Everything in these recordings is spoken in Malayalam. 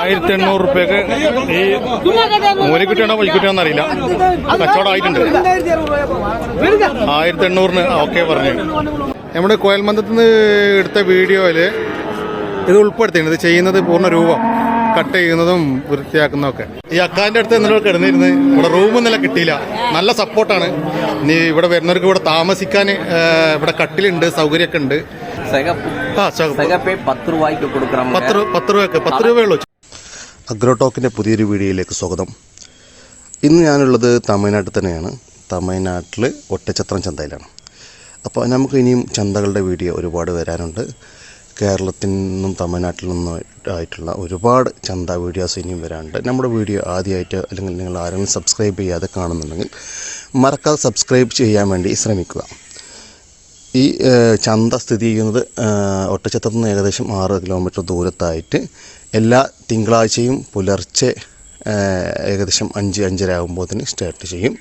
ആയിരത്തി എണ്ണൂറ് റുപ്യക്ക് ഈ മൂലിക്കുട്ടിയാണോ പൊയ്ക്കുട്ടിയാണോ അറിയില്ല കച്ചവടമായിട്ടുണ്ട് ആയിരത്തി എണ്ണൂറിന് ഓക്കെ പറഞ്ഞു. നമ്മുടെ കോയൽമന്തത്തിൽ നിന്ന് എടുത്ത വീഡിയോയിൽ ഇത് ഉൾപ്പെടുത്തിയിട്ടുണ്ട്. ഇത് ചെയ്യുന്നത് പൂർണ രൂപം. കട്ട് ചെയ്യുന്നതും വൃത്തിയാക്കുന്നതൊക്കെ. ഈ അക്കാന്റെ അടുത്ത് ഇന്നലെ കിടന്നിരുന്ന് ഇവിടെ റൂം നില കിട്ടിയില്ല. നല്ല സപ്പോർട്ടാണ് നീ ഇവിടെ വരുന്നവർക്ക് ഇവിടെ താമസിക്കാൻ ഇവിടെ കട്ടിലുണ്ട് സൗകര്യമൊക്കെ ഉണ്ട്. പത്ത് രൂപയ്ക്ക് പത്ത് രൂപയ്ക്ക് പത്ത് രൂപയുള്ളൂ അഗ്രോടോക്കിന്റെ പുതിയൊരു വീഡിയോയിലേക്ക് സ്വാഗതം. ഇന്ന് ഞാനുള്ളത് തമിഴ്നാട്ടിൽ തന്നെയാണ്. തമിഴ്നാട്ടിൽ ഒറ്റച്ചത്രം ചന്തയിലാണ്. അപ്പോൾ നമുക്ക് ഇനിയും ചന്തകളുടെ വീഡിയോ ഒരുപാട് വരാനുണ്ട്. കേരളത്തിൽ നിന്നും തമിഴ്നാട്ടിൽ നിന്നും ആയിട്ടുള്ള ഒരുപാട് ചന്ത വീഡിയോസ് ഇനിയും വരാനുണ്ട്. നമ്മുടെ വീഡിയോ ആദ്യമായിട്ട് അല്ലെങ്കിൽ നിങ്ങൾ ആരെങ്കിലും സബ്സ്ക്രൈബ് ചെയ്യാതെ കാണുന്നുണ്ടെങ്കിൽ മറക്കാതെ സബ്സ്ക്രൈബ് ചെയ്യാൻ വേണ്ടി ശ്രമിക്കുക. ഈ ചന്ത സ്ഥിതി ചെയ്യുന്നത് ഒറ്റച്ചത്രത്തിൽ നിന്ന് ഏകദേശം ആറ് കിലോമീറ്റർ ദൂരത്തായിട്ട് എല്ലാ തിങ്കളാഴ്ചയും പുലർച്ചെ ഏകദേശം അഞ്ച് അഞ്ചര ആകുമ്പോഴത്തേന് സ്റ്റാർട്ട് ചെയ്യും.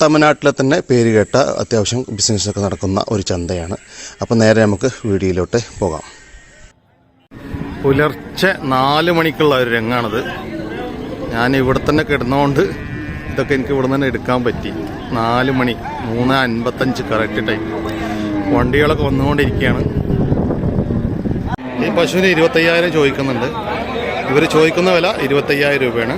തമിഴ്നാട്ടിലെ തന്നെ പേര് കേട്ട അത്യാവശ്യം ബിസിനസ്സൊക്കെ നടക്കുന്ന ഒരു ചന്തയാണ്. അപ്പോൾ നേരെ നമുക്ക് വീഡിയോയിലോട്ട് പോകാം. പുലർച്ചെ നാല് മണിക്കുള്ള ഒരു രംഗാണിത്. ഞാൻ ഇവിടെ തന്നെ കിടന്നുകൊണ്ട് ഇതൊക്കെ എനിക്ക് ഇവിടെ തന്നെ എടുക്കാൻ പറ്റി. നാല് മണി മൂന്ന് അൻപത്തഞ്ച് കറക്റ്റ് ടൈം വണ്ടികളൊക്കെ വന്നുകൊണ്ടിരിക്കുകയാണ്. പശുവിന് ഇരുപത്തയ്യായിരം ചോദിക്കുന്നുണ്ട്. ഇവർ ചോദിക്കുന്ന വില ഇരുപത്തയ്യായിരം രൂപയാണ്.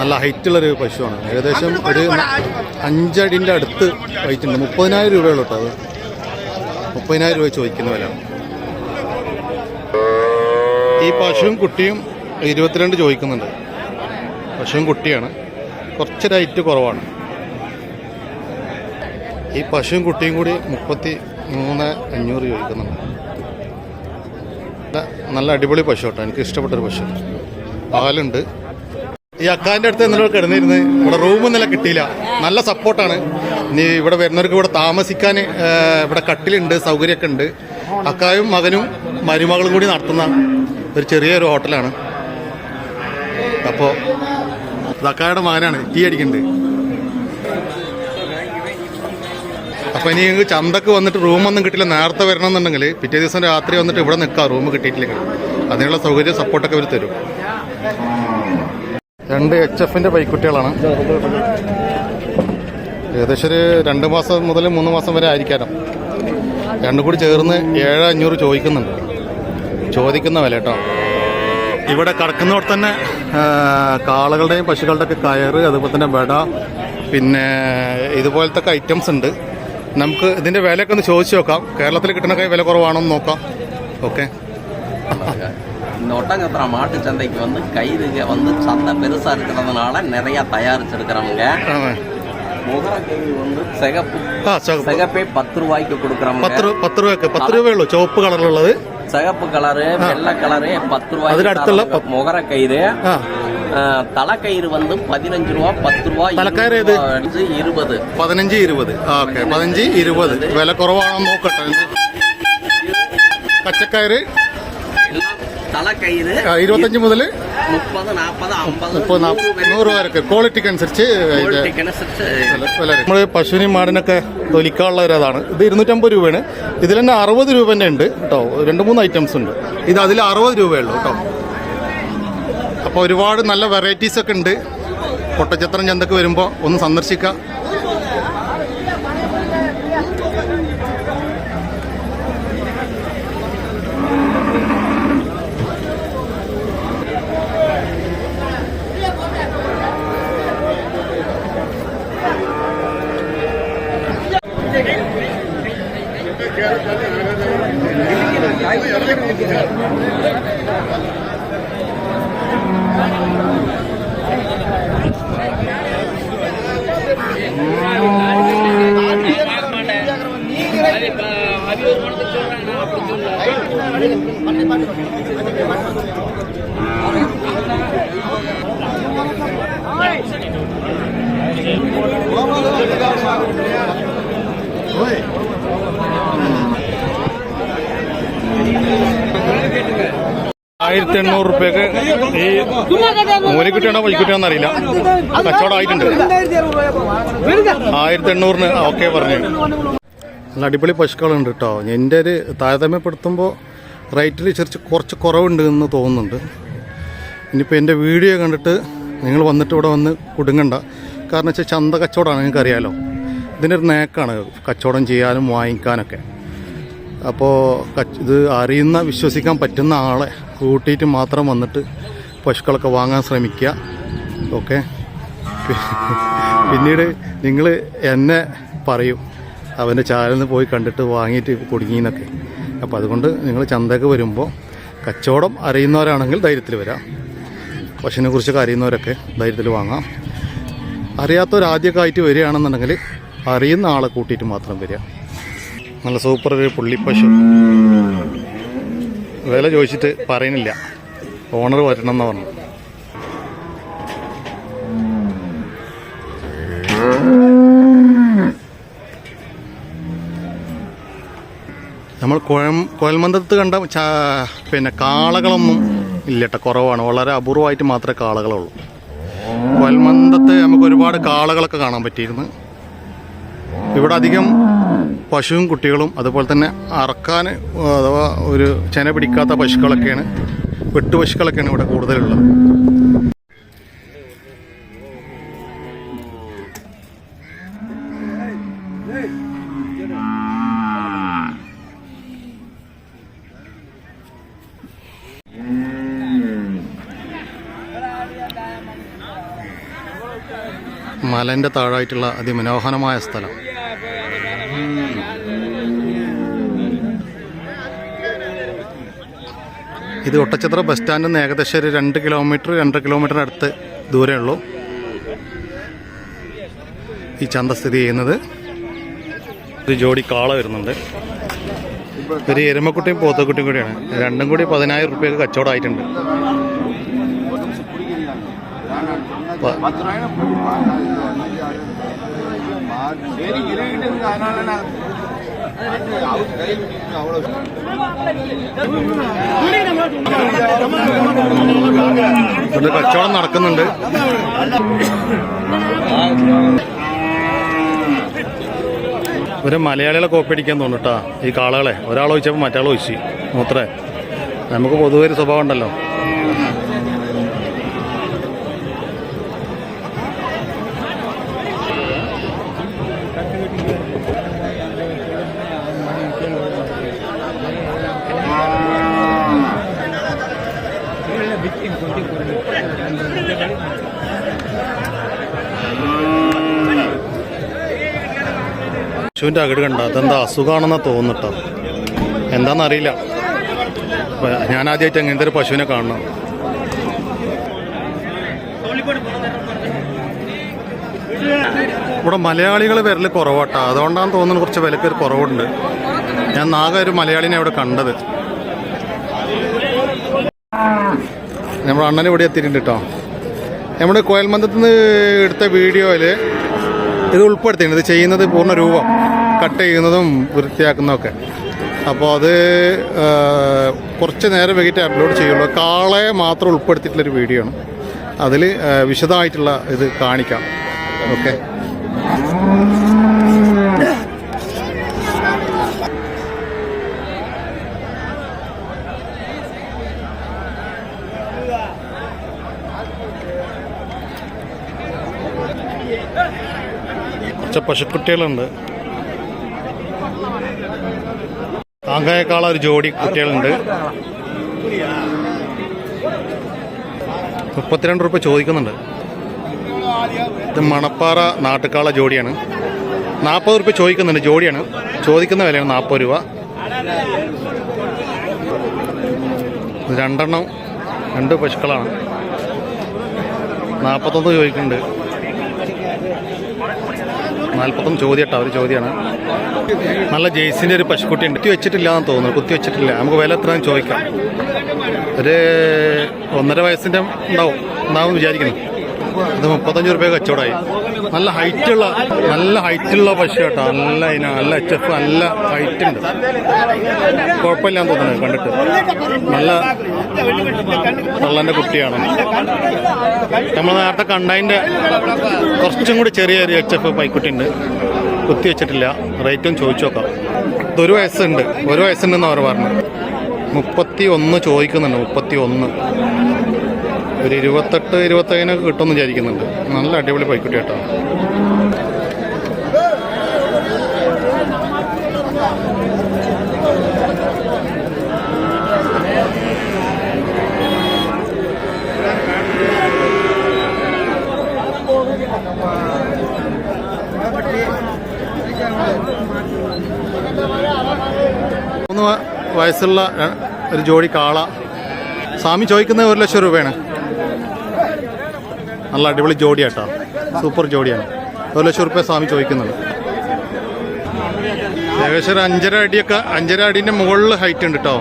നല്ല ഹൈറ്റുള്ളൊരു പശുവാണ്. ഏകദേശം ഒരു അഞ്ചടിന്റെ അടുത്ത് ഹൈറ്റ് മുപ്പതിനായിരം രൂപയുള്ളൂ കേട്ടോ അത്. മുപ്പതിനായിരം രൂപ ചോദിക്കുന്ന വില. ഈ പശുവും കുട്ടിയും ഇരുപത്തിരണ്ട് ചോദിക്കുന്നുണ്ട്. പശുവും കുട്ടിയാണ്. കുറച്ച് റേറ്റ് കുറവാണ്. ഈ പശുവും കുട്ടിയും കൂടി മുപ്പത്തി മൂന്ന് അഞ്ഞൂറ് ചോദിക്കുന്നുണ്ട്. നല്ല- അടിപൊളി പശു കേട്ടോ എനിക്ക് ഇഷ്ടപ്പെട്ടൊരു പശു. പാലുണ്ട്. ഈ അക്കാന്റെ അടുത്ത് ഇന്നലെ കിടന്നിരുന്ന് ഇവിടെ റൂം ഇന്നലെ കിട്ടിയില്ല. നല്ല സപ്പോർട്ടാണ് ഇനി ഇവിടെ വരുന്നവർക്ക് ഇവിടെ താമസിക്കാൻ ഇവിടെ കട്ടിലുണ്ട് സൗകര്യമൊക്കെ ഉണ്ട്. അക്കായും മകനും മരുമകളും കൂടി നടത്തുന്ന ഒരു ചെറിയൊരു ഹോട്ടലാണ്. അപ്പോൾ അക്കായുടെ മകനാണ്. ടീ അടിക്കുന്നുണ്ട് അപ്പൊ ഇനി ചന്തക്ക് വന്നിട്ട് റൂമൊന്നും കിട്ടില്ല. നേരത്തെ വരണമെന്നുണ്ടെങ്കിൽ പിറ്റേ ദിവസം രാത്രി വന്നിട്ട് ഇവിടെ നിൽക്കാം. റൂം കിട്ടിയിട്ടില്ലെങ്കിൽ അതിനുള്ള സൗകര്യം സപ്പോർട്ടൊക്കെ അവർ തരും. രണ്ട് എച്ച് എഫിന്റെ ബൈക്കുട്ടികളാണ് ഏകദേശം ഒരു രണ്ട് മാസം മുതൽ മൂന്ന് മാസം വരെ ആയിരിക്കാനും രണ്ടും കൂടി ചേർന്ന് ഏഴ് അഞ്ഞൂറ് ചോദിക്കുന്നുണ്ട്. ചോദിക്കുന്ന വില കേട്ടോ. ഇവിടെ കടക്കുന്നവിടെ തന്നെ ആ, കാളകളുടെയും പശുക്കളുടെ ഒക്കെ കയറ് അതുപോലെ തന്നെ വെട പിന്നെ ഇതുപോലത്തെ ഒക്കെ ഐറ്റംസ് ഉണ്ട് നമുക്ക് ഇതിന്റെ വിലയൊക്കെ ഒന്ന് ചോദിച്ചു നോക്കാം കേരളത്തിൽ കിട്ടുന്ന കൈ വില കുറവാണോ എന്ന് നോക്കാം ஓகே இந்த ஒட்டஞ்சத்திர மாட்டு சந்தைக்கு வந்து கயிறுக வந்து சந்தை பெருசா இருக்கிறதுனால நிறைய தயாரிச்சிருக்கிறவங்க முகர கயிறு வந்து சிகப்பு ആ ചുവപ്പ്. சிகப்பே பத்து ரூபாய்க்கு கொடுக்குறவங்க പത്ത് രൂപ പത്ത് രൂപയൊക്കെ പത്ത് രൂപയുള്ളൂ ചുവപ്പ് കളറിലുള്ളത് சிகப்பு கலரு வெள்ளை கலரு பத்து அதுல அடுத்துள்ள ரூபாய் முகர கயிறு ആ அஹ், தலைக்கயிறு வந்து பதினஞ்சு ரூபா பத்து ரூபா തലക്കയറ് இருபது ഏത്? ரூபா, அஞ்சு, இருபது പതിനഞ്ച് ഇരുപത് ആ ഓക്കെ പതിനഞ്ച് ഇരുപത് വില കുറവാണോ നോക്കട്ടെ പച്ചക്കയറ് எல்லாம் தலைக்கயிறு ആ, ഇരുപത്തഞ്ച് മുതൽ முப்பது நாற்பது ஐம்பது മുപ്പത് നാൽപ്പത് നൂറ് വരെ ക്വാളിറ്റിക്ക് അനുസരിച്ച് ഇതിന്റെ അനുസരിച്ച് വില നമ്മൾ പശുവിനെയും മാടിനൊക്കെ തൊലിക്കാനുള്ള ഒരു അതാണ് ഇത് ഇരുന്നൂറ്റമ്പത് രൂപയാണ് ഇതിൽ തന്നെ അറുപത് രൂപേന്റെ ഉണ്ട് കേട്ടോ. രണ്ട് മൂന്ന് ഐറ്റംസ് ഉണ്ട്. ഇത് അതിൽ അറുപത് രൂപയുള്ളൂ കേട്ടോ. അപ്പോൾ ഒരുപാട് നല്ല വെറൈറ്റീസ് ഒക്കെ ഉണ്ട്. പൊട്ടച്ചത്രം ചന്തക്ക് വരുമ്പോൾ ഒന്ന് സന്ദർശിക്കാം എണ്ണൂറ് റുപ്യക്ക് ഈ മൂലിക്കുട്ടിയാണോ പൊലിക്കുട്ടിയാണോ അറിയില്ല കച്ചവടം ആയിട്ടുണ്ട് ആയിരത്തി എണ്ണൂറിന് ഓക്കെ പറഞ്ഞു. നല്ല അടിപൊളി പശുക്കളുണ്ട് കേട്ടോ എന്റെ ഒരു താരതമ്യപ്പെടുത്തുമ്പോൾ റേറ്റിൽ ചെറിച്ച് കുറച്ച് കുറവുണ്ട് എന്ന് തോന്നുന്നുണ്ട്. ഇനിയിപ്പോൾ എന്റെ വീഡിയോ കണ്ടിട്ട് നിങ്ങൾ വന്നിട്ട് ഇവിടെ വന്ന് കുടുങ്ങണ്ട. കാരണം വെച്ചാൽ ചന്ത കച്ചവടമാണ് നിങ്ങൾക്കറിയാലോ. ഇതിനൊരു നേക്കാണ് കച്ചവടം ചെയ്യാനും വാങ്ങിക്കാനൊക്കെ. അപ്പോൾ ഇത് അറിയുന്ന വിശ്വസിക്കാൻ പറ്റുന്ന ആളെ കൂട്ടിയിട്ട് മാത്രം വന്നിട്ട് പശുക്കളൊക്കെ വാങ്ങാൻ ശ്രമിക്കുക ഓക്കെ? പിന്നീട് നിങ്ങൾ എന്നെ പറയും. അവന്റെ ചാനലിൽ പോയി കണ്ടിട്ട് വാങ്ങിയിട്ട് കുടുങ്ങിയെന്നൊക്കെ അപ്പോൾ അതുകൊണ്ട് നിങ്ങൾ ചന്തക്ക് വരുമ്പോൾ കച്ചവടം അറിയുന്നവരാണെങ്കിൽ ധൈര്യത്തിൽ വരാം. പശുവിനെ കുറിച്ചൊക്കെ അറിയുന്നവരൊക്കെ ധൈര്യത്തിൽ വാങ്ങാം. അറിയാത്തവരാദ്യമൊക്കെ ആയിട്ട് വരികയാണെന്നുണ്ടെങ്കിൽ അറിയുന്ന ആളെ കൂട്ടിയിട്ട് മാത്രം വരിക. നല്ല സൂപ്പർ ഒരു പുള്ളിപ്പശു. വില ചോദിച്ചിട്ട് പറയുന്നില്ല. ഓണർ വരണം എന്ന് പറഞ്ഞു. നമ്മൾ കുഴം കുഴൽമന്ദത്ത് കണ്ട പിന്നെ കാളകളൊന്നും ഇല്ലട്ടെ കുറവാണ്. വളരെ അപൂർവമായിട്ട് മാത്രമേ കാളകളുള്ളൂ. കുഴൽമന്ദത്ത് നമുക്ക് ഒരുപാട് കാളകളൊക്കെ കാണാൻ പറ്റിയിരുന്നു. ഇവിടെ അധികം പശുവും കുട്ടികളും അതുപോലെ തന്നെ അറക്കാൻ അഥവാ ഒരു ചെന പിടിക്കാത്ത പശുക്കളൊക്കെയാണ് വെട്ടുപശുക്കളൊക്കെയാണ് ഇവിടെ കൂടുതലുള്ളത്. മലന്റെ താഴായിട്ടുള്ള അതിമനോഹരമായ സ്ഥലം. ഇത് ഒട്ടച്ചത്ര ബസ് സ്റ്റാൻഡിൽ നിന്ന് ഏകദേശം ഒരു രണ്ട് കിലോമീറ്റർ രണ്ടര കിലോമീറ്റർ അടുത്ത് ദൂരമേ ഉള്ളൂ. ഈ ചന്ത സ്ഥിതി ചെയ്യുന്നത്. ഒരു ജോഡി കാള വരുന്നുണ്ട്. ഒരു എരുമക്കുട്ടിയും പോത്തക്കുട്ടിയും കൂടിയാണ്. രണ്ടും കൂടി പതിനായിരം റുപ്യക്ക് കച്ചവടം ആയിട്ടുണ്ട് പ- ഇവിടെ കച്ചവടം നടക്കുന്നുണ്ട്. ഒരു മലയാളികളെ കോപ്പടിക്കാൻ തോന്നുട്ടാ ഈ കാളകളെ. ഒരാൾ ഒഴിച്ചപ്പോൾ മറ്റാൾ ചോദിച്ചു മൂത്രേ നമുക്ക് പൊതുവെ ഒരു സ്വഭാവം ഉണ്ടല്ലോ. പശുവിന്റെ അകിട് കണ്ട? അതെന്താ അസുഖമാണെന്നാണ് തോന്നിട്ടോ എന്താണെന്നറിയില്ല ഞാൻ ആദ്യമായിട്ട് അങ്ങനത്തെ ഒരു പശുവിനെ കാണണം. ഇവിടെ മലയാളികൾ വരൽ കുറവാട്ടോ. അതുകൊണ്ടാണ് തോന്നുന്നു കുറച്ച് വിലക്ക് ഒരു കുറവുണ്ട്. ഞാൻ നാഗ ഒരു മലയാളിനെ അവിടെ കണ്ടത്. നമ്മുടെ അണ്ണൻ ഇവിടെ എത്തിയിട്ടുണ്ട് കേട്ടോ നമ്മുടെ കോയൽമന്ദത്ത് നിന്ന് എടുത്ത വീഡിയോയിൽ ഇത് ഉൾപ്പെടുത്തിയിട്ടുണ്ട്. ഇത് ചെയ്യുന്നത് പൂർണ രൂപം. കട്ട് ചെയ്യുന്നതും വൃത്തിയാക്കുന്നതൊക്കെ. അപ്പോൾ അത് കുറച്ച് നേരം വൈകിട്ട് അപ്ലോഡ് ചെയ്യുള്ളൂ. കാളയെ മാത്രം ഉൾപ്പെടുത്തിയിട്ടുള്ളൊരു വീഡിയോ ആണ്. അതിൽ വിശദമായിട്ടുള്ള ഇത് കാണിക്കാം. ഓക്കെ. കുറച്ച് പശുക്കുട്ടികളുണ്ട്. കാങ്കയേക്കാള ഒരു ജോഡി കുട്ടികളുണ്ട്. മുപ്പത്തിരണ്ട് റുപ്യ ചോദിക്കുന്നുണ്ട്. ഇത് മണപ്പാറ നാട്ടുകാള ജോഡിയാണ്. നാൽപ്പത് റുപ്യ ചോദിക്കുന്നുണ്ട്. ജോഡിയാണ്. ചോദിക്കുന്ന വിലയാണ് നാൽപ്പത് രൂപ. രണ്ടെണ്ണം രണ്ട് പശുക്കളാണ്. നാൽപ്പത്തൊന്ന് ചോദിക്കുന്നുണ്ട്. നാൽപ്പത്തൊന്ന് ചോദ്യം കേട്ടോ ഒരു ചോദ്യമാണ് നല്ല ജെയ്സിന്റെ ഒരു പശുക്കുട്ടിയുണ്ട്. കുത്തി വെച്ചിട്ടില്ല എന്ന് തോന്നുന്നു കുത്തി വെച്ചിട്ടില്ല. നമുക്ക് വില എത്രയാണെന്ന് ചോദിക്കാം. ഒരു ഒന്നര വയസ്സിന്റെ ഉണ്ടാവും ഉണ്ടാവും വിചാരിക്കുന്നു. അത് മുപ്പത്തഞ്ച് റുപ്യ കച്ചവടമായി. നല്ല ഹൈറ്റുള്ള നല്ല ഹൈറ്റുള്ള പശു കേട്ടോ. നല്ല ഇന നല്ല എച്ച് എഫ് നല്ല ഹൈറ്റ് ഉണ്ട്. കുഴപ്പമില്ലാന്ന് തോന്നുന്നു കണ്ടിട്ട്. നല്ല നല്ല കുട്ടിയാണ്. നമ്മൾ നേരത്തെ കണ്ടതിന്റെ കുറച്ചും കൂടി ചെറിയ ഒരു എച്ച് എഫ് പൈക്കുട്ടി ഉണ്ട് കുത്തി വെച്ചിട്ടില്ല. റേറ്റും ചോദിച്ചു നോക്കാം. ഒരു വയസ്സുണ്ട്. ഒരു വയസ്സുണ്ടെന്ന് അവർ പറഞ്ഞു മുപ്പത്തി ഒന്ന് ചോദിക്കുന്നുണ്ട്. മുപ്പത്തി ഒന്ന് ഒരു ഇരുപത്തെട്ട് ഇരുപത്തേഴിനൊക്കെ കിട്ടുമെന്ന് വിചാരിക്കുന്നുണ്ട്. നല്ല അടിപൊളി പൈക്കുട്ടി കേട്ടോ. മൂന്ന് വയസ്സുള്ള ഒരു ജോഡി കാള. സ്വാമി ചോദിക്കുന്നത് ഒരു ലക്ഷം രൂപയാണ്. നല്ല അടിപൊളി ജോഡിയാട്ടോ. സൂപ്പർ ജോഡിയാണ്. ഒരു ലക്ഷം റുപ്യ സ്വാമി ചോദിക്കുന്നുണ്ട്. ഏകദേശം ഒരു അഞ്ചര അടിയൊക്കെ അഞ്ചര അടീന്റെ മുകളിൽ ഹൈറ്റ് ഉണ്ട് കേട്ടോ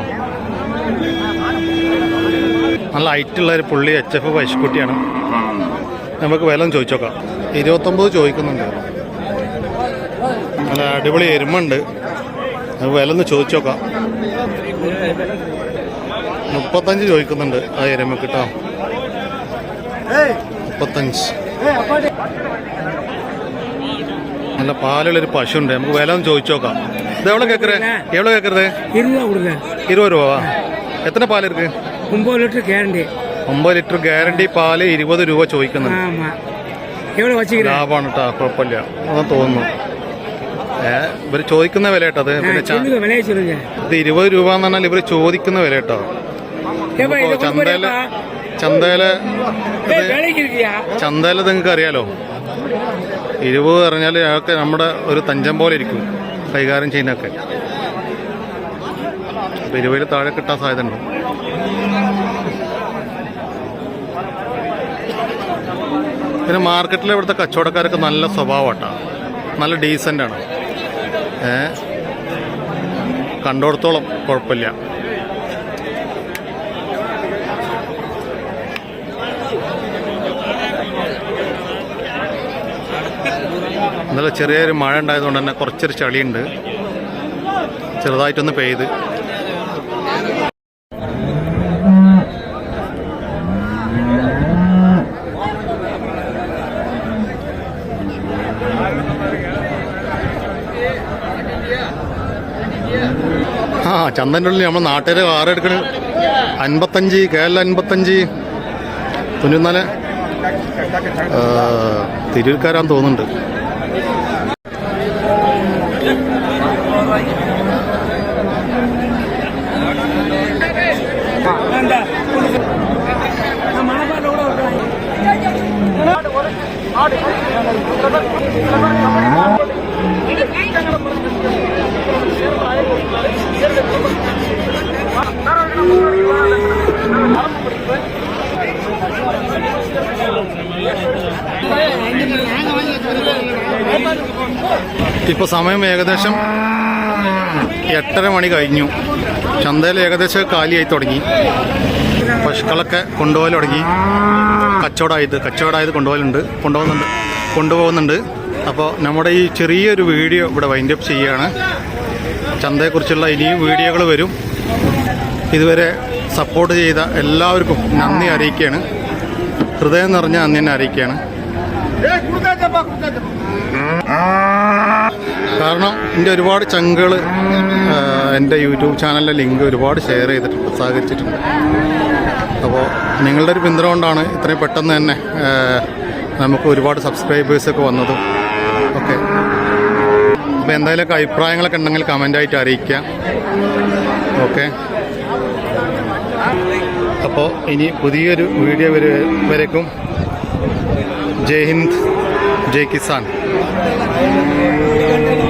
നല്ല ഹൈറ്റ് ഉള്ള ഒരു പുള്ളി എച്ച് എഫ് പശുക്കുട്ടിയാണ് നമുക്ക് വില ഒന്ന് ചോദിച്ചു നോക്കാം ഇരുപത്തൊമ്പത് ചോദിക്കുന്നുണ്ട്. നല്ല അടിപൊളി എരുമുണ്ട്. നമുക്ക് വില ഒന്ന് ചോദിച്ചു നോക്കാം മുപ്പത്തഞ്ച് ചോദിക്കുന്നുണ്ട് ആ എരുമ കേട്ടോ മുപ്പത്തഞ്ച്. നല്ല പാലുള്ളൊരു പശുണ്ട്. നമുക്ക് വില ഒന്ന് ചോദിച്ചോക്കാം ഇത് എവിടെ കേക്കറേ? എവിടെ കേൾക്കരുത് ഇരുപത് രൂപ. എത്ര പാൽ ഇരിക്ക് ഒമ്പത് ലിറ്റർ ഗ്യാരണ്ടി. ഒമ്പത് ലിറ്റർ ഗ്യാരണ്ടി പാൽ ഇരുപത് രൂപ ചോദിക്കുന്നത് ലാഭമാണ് കേട്ടോ കുഴപ്പമില്ല. അതാ തോന്നുന്നു. ഇവർ ചോദിക്കുന്ന വില കേട്ടോ അത്. ഇത് ഇരുപത് രൂപ എന്ന് പറഞ്ഞാൽ ഇവർ ചോദിക്കുന്ന വില കേട്ടോ ചന്തയിൽ ചന്തയിൽ ചന്തയില നിങ്ങൾക്ക് അറിയാലോ? എരിവ് പറഞ്ഞാൽ ഞങ്ങൾക്ക് നമ്മുടെ ഒരു തഞ്ചം പോലെ ഇരിക്കും കൈകാര്യം ചെയ്യുന്നൊക്കെ അപ്പം എരിവയിൽ താഴെ കിട്ടാൻ സാധ്യത ഉണ്ട് പിന്നെ മാർക്കറ്റിലെ ഇവിടുത്തെ കച്ചവടക്കാരൊക്കെ നല്ല സ്വഭാവമാട്ടാ. നല്ല ഡീസന്റാണ് ഏ? കണ്ടോടത്തോളം കുഴപ്പമില്ല. ഇന്നലെ ചെറിയൊരു മഴ ഉണ്ടായതുകൊണ്ട് തന്നെ കുറച്ചൊരു ചളിയുണ്ട്. ചെറുതായിട്ടൊന്ന് പെയ്ത്. ആ ചന്തന്റെ ഉള്ളിൽ നമ്മൾ കാറ് എടുക്കണ് അൻപത്തഞ്ച് കെ എൽ അൻപത്തഞ്ച് തൊണ്ണൂറ്റിനാല് തിരൂർക്കാരാന്ന് തോന്നുന്നുണ്ട്. ഇപ്പോൾ സമയം ഏകദേശം എട്ടര മണി കഴിഞ്ഞു. ചന്തയിൽ ഏകദേശം കാലിയായി തുടങ്ങി. പശുക്കളൊക്കെ കൊണ്ടുപോകൽ തുടങ്ങി. കച്ചവടമായത് കച്ചവടമായത് കൊണ്ടുപോകലുണ്ട് കൊണ്ടുപോകുന്നുണ്ട് കൊണ്ടുപോകുന്നുണ്ട്. അപ്പോൾ നമ്മുടെ ഈ ചെറിയൊരു വീഡിയോ ഇവിടെ വൈൻഡ് അപ്പ് ചെയ്യുകയാണ്. ചന്തയെക്കുറിച്ചുള്ള ഇനിയും വീഡിയോകൾ വരും. ഇതുവരെ സപ്പോർട്ട് ചെയ്ത എല്ലാവർക്കും നന്ദി അറിയിക്കുകയാണ്. ഹൃദയം നിറഞ്ഞ നന്ദി തന്നെ അറിയിക്കുകയാണ്. കാരണം എന്റെ ഒരുപാട് ചങ്കുകൾ എന്റെ യൂട്യൂബ് ചാനലിലെ ലിങ്ക് ഒരുപാട് ഷെയർ ചെയ്തിട്ടുണ്ട് സഹകരിച്ചിട്ടുണ്ട്. അപ്പോൾ നിങ്ങളുടെ ഒരു പിന്തുണ കൊണ്ടാണ് ഇത്രയും പെട്ടെന്ന് തന്നെ നമുക്ക് ഒരുപാട് സബ്സ്ക്രൈബേഴ്സൊക്കെ വന്നതും. ഓക്കെ. അപ്പോൾ എന്തായാലും അഭിപ്രായങ്ങളൊക്കെ ഉണ്ടെങ്കിൽ കമന്റായിട്ട് അറിയിക്കുക. ഓക്കെ. അപ്പോൾ ഇനി പുതിയൊരു വീഡിയോ വരെ വരേക്കും. ജയ് ഹിന്ദ് ജയ് കിസാൻ.